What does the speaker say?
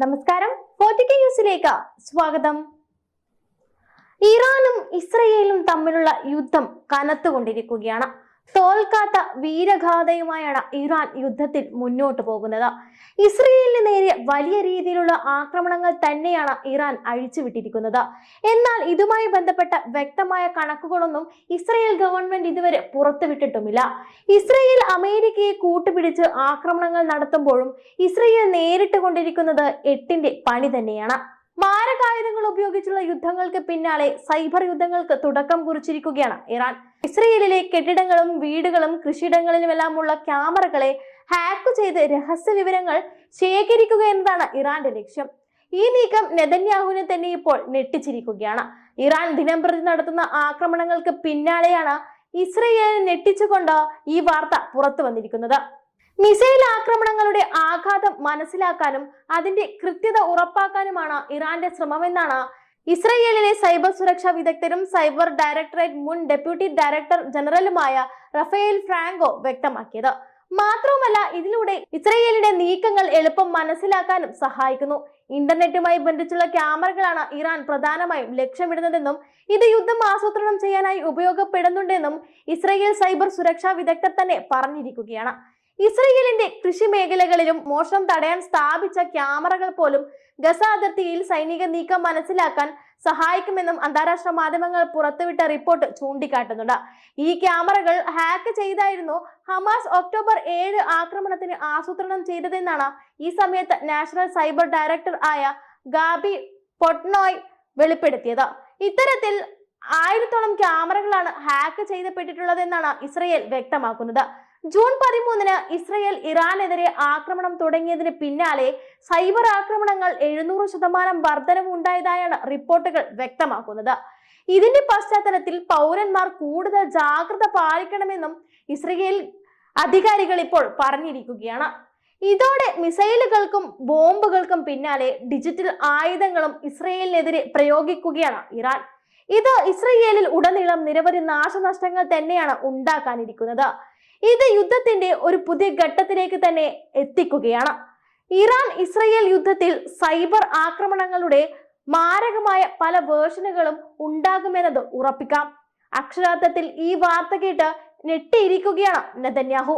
നമസ്കാരം. ന്യൂസിലേക്ക് സ്വാഗതം. ഇറാനും ഇസ്രയേലും തമ്മിലുള്ള യുദ്ധം കനത്തുകൊണ്ടിരിക്കുകയാണ്. തോൽക്കാത്ത വീരഗാഥയുമായാണ് ഇറാൻ യുദ്ധത്തിൽ മുന്നോട്ട് പോകുന്നത്. ഇസ്രയേലിന് നേരെ വലിയ രീതിയിലുള്ള ആക്രമണങ്ങൾ തന്നെയാണ് ഇറാൻ അഴിച്ചുവിട്ടിരിക്കുന്നത്. എന്നാൽ ഇതുമായി ബന്ധപ്പെട്ട വ്യക്തമായ കണക്കുകളൊന്നും ഇസ്രയേൽ ഗവൺമെന്റ് ഇതുവരെ പുറത്തുവിട്ടിട്ടുമില്ല. ഇസ്രയേൽ അമേരിക്കയെ കൂട്ടുപിടിച്ച് ആക്രമണങ്ങൾ നടത്തുമ്പോഴും ഇസ്രയേൽ നേരിട്ട് കൊണ്ടിരിക്കുന്നത് എട്ടിന്റെ പണി തന്നെയാണ്. മാരകായുധങ്ങൾ ഉപയോഗിച്ചുള്ള യുദ്ധങ്ങൾക്ക് പിന്നാലെ സൈബർ യുദ്ധങ്ങൾക്ക് തുടക്കം കുറിച്ചിരിക്കുകയാണ് ഇറാൻ. ഇസ്രയേലിലെ കെട്ടിടങ്ങളും വീടുകളും കൃഷിയിടങ്ങളിലുമെല്ലാമുള്ള ക്യാമറകളെ ഹാക്ക് ചെയ്ത് രഹസ്യ വിവരങ്ങൾ ശേഖരിക്കുക എന്നതാണ് ഇറാന്റെ ലക്ഷ്യം. ഈ നീക്കം നെതന്യാഹുവിനെ തന്നെ ഇപ്പോൾ ഞെട്ടിച്ചിരിക്കുകയാണ്. ഇറാൻ ദിനംപ്രതി നടത്തുന്ന ആക്രമണങ്ങൾക്ക് പിന്നാലെയാണ് ഇസ്രയേലിനെ ഞെട്ടിച്ചുകൊണ്ട് ഈ വാർത്ത പുറത്തു വന്നിരിക്കുന്നത്. മിസൈൽ ആക്രമണങ്ങളുടെ ആഘാതം മനസ്സിലാക്കാനും അതിന്റെ കൃത്യത ഉറപ്പാക്കാനുമാണ് ഇറാന്റെ ശ്രമമെന്നാണ് ഇസ്രയേലിലെ സൈബർ സുരക്ഷാ വിദഗ്ധരും സൈബർ ഡയറക്ടറേറ്റ് മുൻ ഡെപ്യൂട്ടി ഡയറക്ടർ ജനറലുമായ റഫേൽ ഫ്രാങ്കോ വ്യക്തമാക്കിയത്. മാത്രവുമല്ല ഇതിലൂടെ ഇസ്രയേലിന്റെ നീക്കങ്ങൾ എളുപ്പം മനസ്സിലാക്കാനും സഹായിക്കുന്നു. ഇന്റർനെറ്റുമായി ബന്ധിച്ചുള്ള ക്യാമറകളാണ് ഇറാൻ പ്രധാനമായും ലക്ഷ്യമിടുന്നതെന്നും ഇത് യുദ്ധം ആസൂത്രണം ചെയ്യാനായി ഉപയോഗപ്പെടുന്നുണ്ടെന്നും ഇസ്രയേൽ സൈബർ സുരക്ഷാ വിദഗ്ധർ തന്നെ പറഞ്ഞിരിക്കുകയാണ്. ഇസ്രയേലിന്റെ കൃഷി മേഖലകളിലും മോഷണം തടയാൻ സ്ഥാപിച്ച ക്യാമറകൾ പോലും ഗസ അതിർത്തിയിൽ സൈനിക നീക്കം മനസ്സിലാക്കാൻ സഹായിക്കുമെന്നും അന്താരാഷ്ട്ര മാധ്യമങ്ങൾ പുറത്തുവിട്ട റിപ്പോർട്ട് ചൂണ്ടിക്കാട്ടുന്നുണ്ട്. ഈ ക്യാമറകൾ ഹാക്ക് ചെയ്തായിരുന്നു ഹമാസ് ഒക്ടോബർ ഏഴ് ആക്രമണത്തിന് ആസൂത്രണം ചെയ്തതെന്നാണ് ഈ സമയത്ത് നാഷണൽ സൈബർ ഡയറക്ടർ ആയ ഗാബി പൊട്നോയ് വെളിപ്പെടുത്തിയത്. ഇത്തരത്തിൽ ആയിരത്തോളം ക്യാമറകളാണ് ഹാക്ക് ചെയ്തപ്പെട്ടിട്ടുള്ളതെന്നാണ് ഇസ്രയേൽ വ്യക്തമാക്കുന്നത്. ജൂൺ പതിമൂന്നിന് ഇസ്രയേൽ ഇറാനെതിരെ ആക്രമണം തുടങ്ങിയതിന് പിന്നാലെ സൈബർ ആക്രമണങ്ങൾ എഴുന്നൂറ് ശതമാനം വർധനവ് ഉണ്ടായതായാണ് റിപ്പോർട്ടുകൾ വ്യക്തമാക്കുന്നത്. ഇതിന്റെ പശ്ചാത്തലത്തിൽ പൗരന്മാർ കൂടുതൽ ജാഗ്രത പാലിക്കണമെന്നും ഇസ്രയേൽ അധികാരികൾ ഇപ്പോൾ പറഞ്ഞിരിക്കുകയാണ്. ഇതോടെ മിസൈലുകൾക്കും ബോംബുകൾക്കും പിന്നാലെ ഡിജിറ്റൽ ആയുധങ്ങളും ഇസ്രയേലിനെതിരെ പ്രയോഗിക്കുകയാണ് ഇറാൻ. ഇത് ഇസ്രയേലിൽ ഉടനീളം നിരവധി നാശനഷ്ടങ്ങൾ തന്നെയാണ് ഉണ്ടാക്കാനിരിക്കുന്നത്. ഇത് യുദ്ധത്തിന്റെ ഒരു പുതിയ ഘട്ടത്തിലേക്ക് തന്നെ എത്തിക്കുകയാണ്. ഇറാൻ ഇസ്രയേൽ യുദ്ധത്തിൽ സൈബർ ആക്രമണങ്ങളുടെ മാരകമായ പല വേർഷനുകളും ഉണ്ടാകുമെന്നത് ഉറപ്പിക്കാം. അക്ഷരാർത്ഥത്തിൽ ഈ വാർത്ത കേട്ട് ഞെട്ടിയിരിക്കുകയാണ് നെതന്യാഹു.